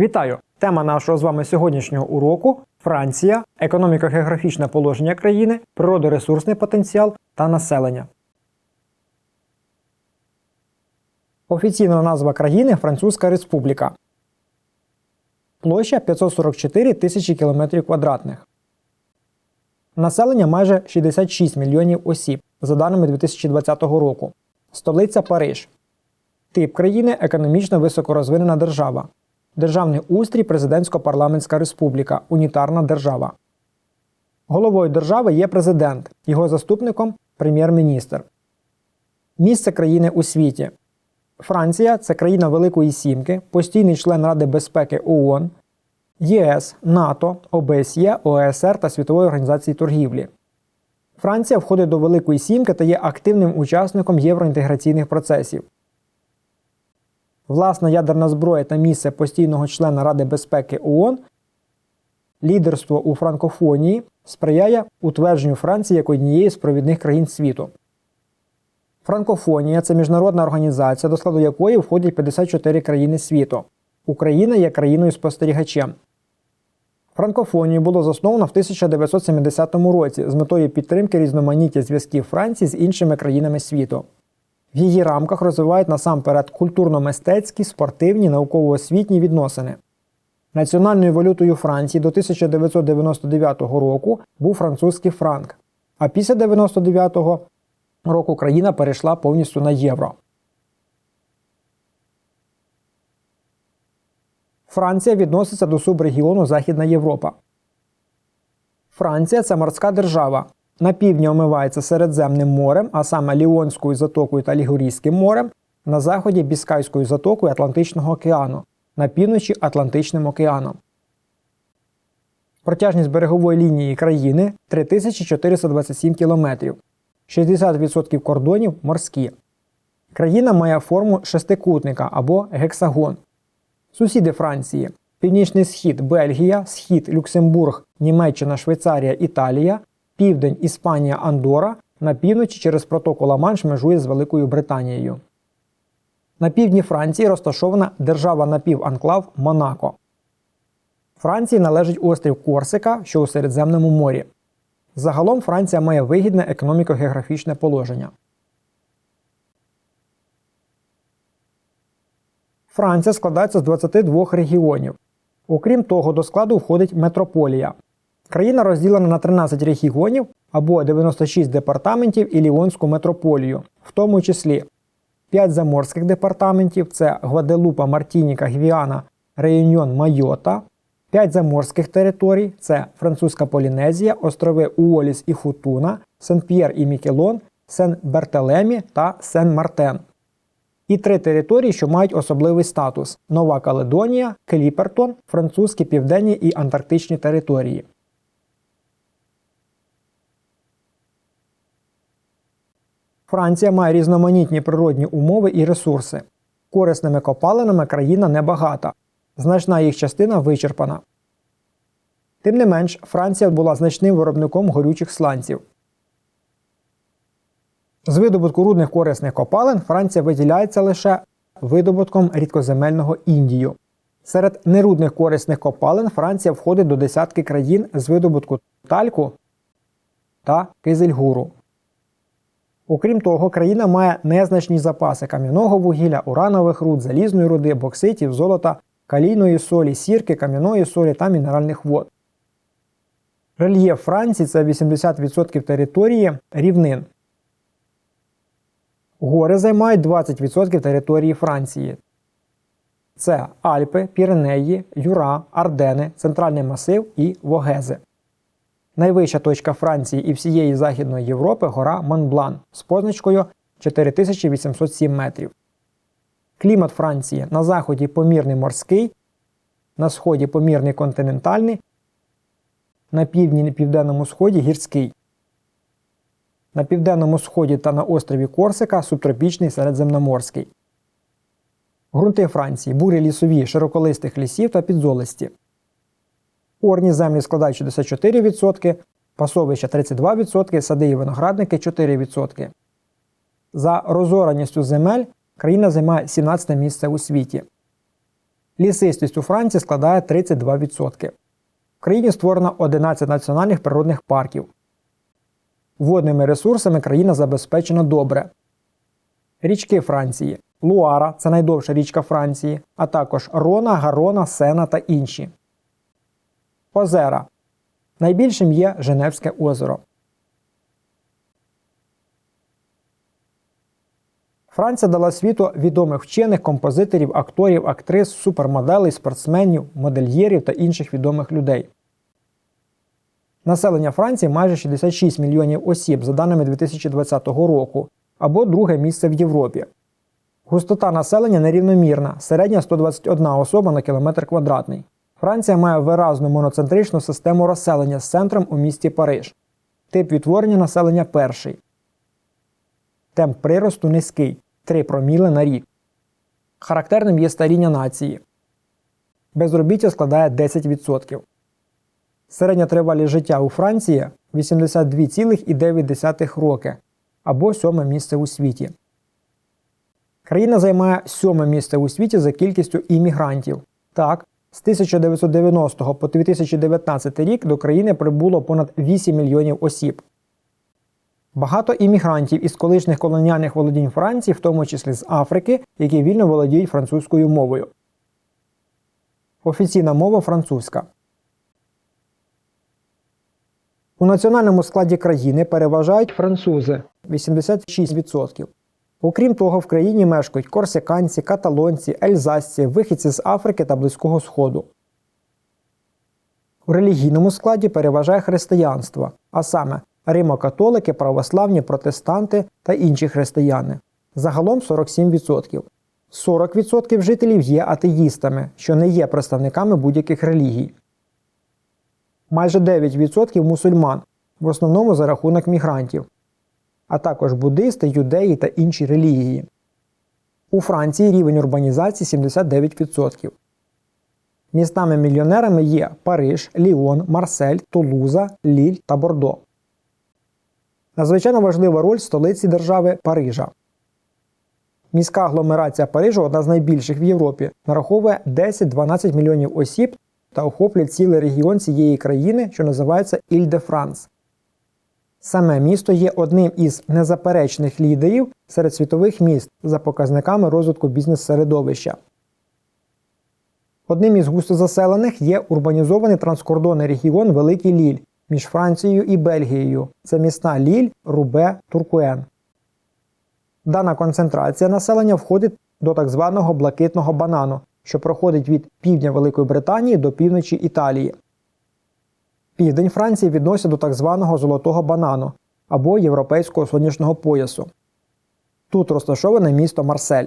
Вітаю! Тема нашого з вами сьогоднішнього уроку Франція, економіко-географічне положення країни, природоресурсний потенціал та населення. Офіційна назва країни Французька Республіка. Площа 544 тисячі кілометрів квадратних. Населення майже 66 мільйонів осіб, за даними 2020 року. Столиця Париж. Тип країни економічно високорозвинена держава. Державний устрій президентсько-парламентська республіка, унітарна держава. Головою держави є президент, його заступником прем'єр-міністр. Місце країни у світі. Франція це країна Великої Сімки, постійний член Ради безпеки ООН, ЄС, НАТО, ОБСЄ, ОЕСР та Світової організації торгівлі. Франція входить до Великої Сімки та є активним учасником євроінтеграційних процесів. Власна ядерна зброя та місце постійного члена Ради безпеки ООН, лідерство у франкофонії сприяє утвердженню Франції як однієї з провідних країн світу. Франкофонія це міжнародна організація, до складу якої входять 54 країни світу. Україна є країною спостерігачем. Франкофонію було засновано в 1970 році з метою підтримки різноманіття зв'язків Франції з іншими країнами світу. В її рамках розвивають насамперед культурно-мистецькі, спортивні, науково-освітні відносини. Національною валютою Франції до 1999 року був французький франк, а після 1999 року країна перейшла повністю на євро. Франція відноситься до субрегіону Західна Європа. Франція це морська держава. На півдні омивається Середземним морем, а саме Ліонською затокою та Лігурійським морем, на заході Біскайською затокою Атлантичного океану, на півночі Атлантичним океаном. Протяжність берегової лінії країни 3427 км. 60% кордонів морські. Країна має форму шестикутника або гексагон. Сусіди Франції: Північний Схід Бельгія, Схід Люксембург, Німеччина, Швейцарія, Італія, Південь Іспанія, Андора, на півночі через протоку Ла-Манш межує з Великою Британією. На півдні Франції розташована держава напіванклав Монако. Франції належить острів Корсика, що у Середземному морі. Загалом Франція має вигідне економіко-географічне положення. Франція складається з 22 регіонів. Окрім того, до складу входить метрополія. Країна розділена на 13 регіонів або 96 департаментів і Ліонську метрополію, в тому числі 5 заморських департаментів це Гваделупа, Мартініка, Гвіана, Реюньон, Майота, 5 заморських територій це Французька Полінезія, острови Уоліс і Футуна, Сен-П'єр і Мікелон, Сен-Бертелемі та Сен-Мартен. І три території, що мають особливий статус: Нова Каледонія, Кліпертон, французькі південні і антарктичні території. Франція має різноманітні природні умови і ресурси. Корисними копалинами країна небагата, значна їх частина вичерпана. Тим не менш, Франція була значним виробником горючих сланців. З видобутку рудних корисних копалин Франція виділяється лише видобутком рідкоземельного Індію. Серед нерудних корисних копалин Франція входить до десятки країн з видобутку тальку та кизельгуру. Окрім того, країна має незначні запаси кам'яного вугілля, уранових руд, залізної руди, бокситів, золота, калійної солі, сірки, кам'яної солі та мінеральних вод. Рельєф Франції це 80% території рівнин. Гори займають 20% території Франції. Це Альпи, Піренеї, Юра, Ардени, Центральний масив і Вогези. Найвища точка Франції і всієї Західної Європи гора Монблан з позначкою 4807 метрів. Клімат Франції на заході помірний морський, на сході помірний континентальний, на півдні і південному сході гірський. На південному сході та на острові Корсика субтропічний середземноморський. Грунти Франції бурі лісові широколистих лісів та підзолисті. Орні землі складають 64%, пасовища 32%, сади і виноградники 4%. За розораністю земель країна займає 17 місце у світі. Лісистість у Франції складає 32%. В країні створено 11 національних природних парків. Водними ресурсами країна забезпечена добре. Річки Франції. Луара це найдовша річка Франції, а також Рона, Гарона, Сена та інші. Озера. Найбільшим є Женевське озеро. Франція дала світу відомих вчених, композиторів, акторів, актрис, супермоделей, спортсменів, модельєрів та інших відомих людей. Населення Франції майже 66 мільйонів осіб за даними 2020 року, або друге місце в Європі. Густота населення нерівномірна, середня 121 особа на кілометр квадратний. Франція має виразну моноцентричну систему розселення з центром у місті Париж. Тип відтворення населення перший. Темп приросту низький 3 проміли на рік. Характерним є старіння нації. Безробіття складає 10%. Середня тривалість життя у Франції 82,9 роки або сьоме місце у світі. Країна займає сьоме місце у світі за кількістю іммігрантів. Так, з 1990 по 2019 рік до країни прибуло понад 8 мільйонів осіб. Багато іммігрантів із колишніх колоніальних володінь Франції, в тому числі з Африки, які вільно володіють французькою мовою. Офіційна мова французька. У національному складі країни переважають французи 86%. Окрім того, в країні мешкають корсиканці, каталонці, ельзасці, вихідці з Африки та Близького Сходу. У релігійному складі переважає християнство, а саме римокатолики, православні, протестанти та інші християни. Загалом 47%. 40% жителів є атеїстами, що не є представниками будь-яких релігій. Майже 9% мусульман, в основному за рахунок мігрантів, а також буддисти, юдеї та інші релігії. У Франції рівень урбанізації 79%. Містами-мільйонерами є Париж, Ліон, Марсель, Тулуза, Ліль та Бордо. Надзвичайно важлива роль столиці держави Парижа. Міська агломерація Парижу одна з найбільших в Європі, нараховує 10-12 мільйонів осіб та охоплює цілий регіон цієї країни, що називається Іль-де-Франс. Саме місто є одним із незаперечних лідерів серед світових міст за показниками розвитку бізнес-середовища. Одним із густозаселених є урбанізований транскордонний регіон Великий Ліль між Францією і Бельгією. Це міста Ліль, Рубе, Туркуен. Дана концентрація населення входить до так званого блакитного банану, що проходить від півдня Великої Британії до півночі Італії. Південь Франції відносять до так званого золотого банану або європейського сонячного поясу. Тут розташоване місто Марсель.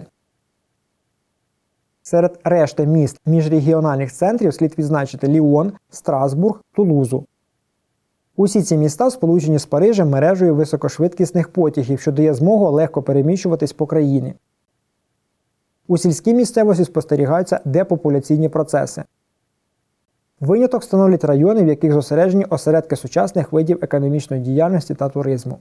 Серед решти міст міжрегіональних центрів слід відзначити Ліон, Страсбург, Тулузу. Усі ці міста сполучені з Парижем мережею високошвидкісних потягів, що дає змогу легко переміщуватись по країні. У сільській місцевості спостерігаються депопуляційні процеси. Виняток становлять райони, в яких зосереджені осередки сучасних видів економічної діяльності та туризму.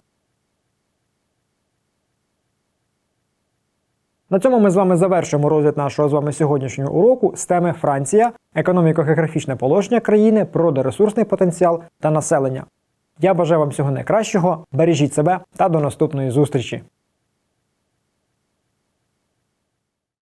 На цьому ми з вами завершимо розгляд нашого з вами сьогоднішнього уроку з теми Франція, економіко-географічне положення країни, природоресурсний потенціал та населення. Я бажаю вам всього найкращого, бережіть себе та до наступної зустрічі!